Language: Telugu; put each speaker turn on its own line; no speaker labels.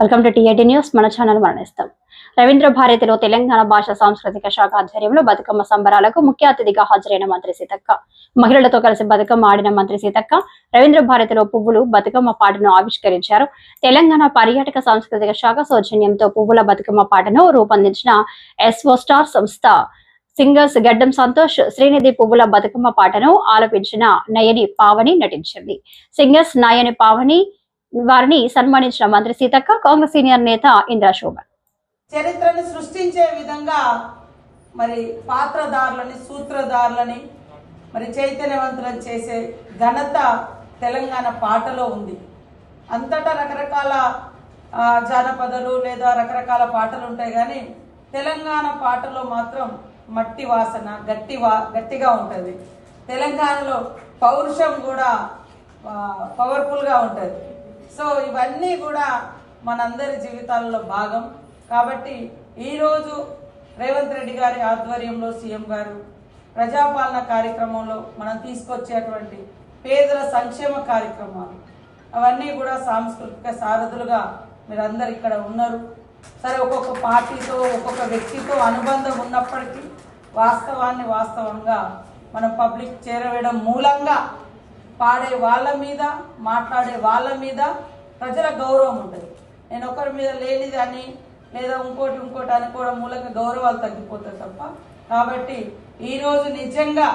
వెల్కమ్ టు టీఐటీ న్యూస్ మన ఛానల్ మరణిస్తాం. రవీంద్ర భారతిలో తెలంగాణ భాష సాంస్కృతిక శాఖ ఆధ్వర్యంలో బతుకమ్మ సంబరాలకు ముఖ్య అతిథిగా హాజరైన మంత్రి సీతక్క. మహిళలతో కలిసి బతుకమ్మ ఆడిన మంత్రి సీతక్క రవీంద్ర భారతిలో పువ్వులు బతుకమ్మ పాటను ఆవిష్కరించారు. తెలంగాణ పర్యాటక సాంస్కృతిక శాఖ సౌజన్యంతో పువ్వుల బతుకమ్మ పాటను రూపొందించిన ఎస్ఓ స్టార్ సంస్థ సింగర్స్ గడ్డం సంతోష్ శ్రీనిధి పువ్వుల బతుకమ్మ పాటను ఆలపించిన నయని పావని నటించింది. సింగర్స్ నయని పావని వారిని సన్మానించిన మంత్రి సీతక్క కాంగ్రెస్ సీనియర్ నేత ఇంద్రా శోభన్
చరిత్రను సృష్టించే విధంగా మరి పాత్రదారులని సూత్రధారులని మరి చైతన్యవంతులను చేసే ఘనత తెలంగాణ పాటలో ఉంది. అంతటా రకరకాల జానపదలు లేదా రకరకాల పాటలు ఉంటాయి కానీ తెలంగాణ పాటలో మాత్రం మట్టి వాసన గట్టి వా గట్టిగా ఉంటుంది. తెలంగాణలో పౌరుషం కూడా పవర్ఫుల్గా ఉంటుంది. సో ఇవన్నీ కూడా మనందరి జీవితాల్లో భాగం. కాబట్టి ఈరోజు రేవంత్ రెడ్డి గారి ఆధ్వర్యంలో సీఎం గారు ప్రజాపాలన కార్యక్రమంలో మనం తీసుకొచ్చేటువంటి పేదల సంక్షేమ కార్యక్రమాలు అవన్నీ కూడా సాంస్కృతిక సారథులుగా మీరందరు ఇక్కడ ఉన్నారు. సరే ఒక్కొక్క పార్టీతో ఒక్కొక్క వ్యక్తితో అనుబంధం ఉన్నప్పటికీ వాస్తవాన్ని వాస్తవంగా మనం పబ్లిక్ చేరవేయడం మూలంగా పాడే వాళ్ళ మీద మాట్లాడే వాళ్ళ మీద ప్రజల గౌరవం ఉంటుంది. నేను ఒకరి మీద లేనిది అని లేదా ఇంకోటి ఇంకోటి అనుకోవడం మూలంగా గౌరవాలు తగ్గిపోతాయి తప్ప. కాబట్టి ఈరోజు నిజంగా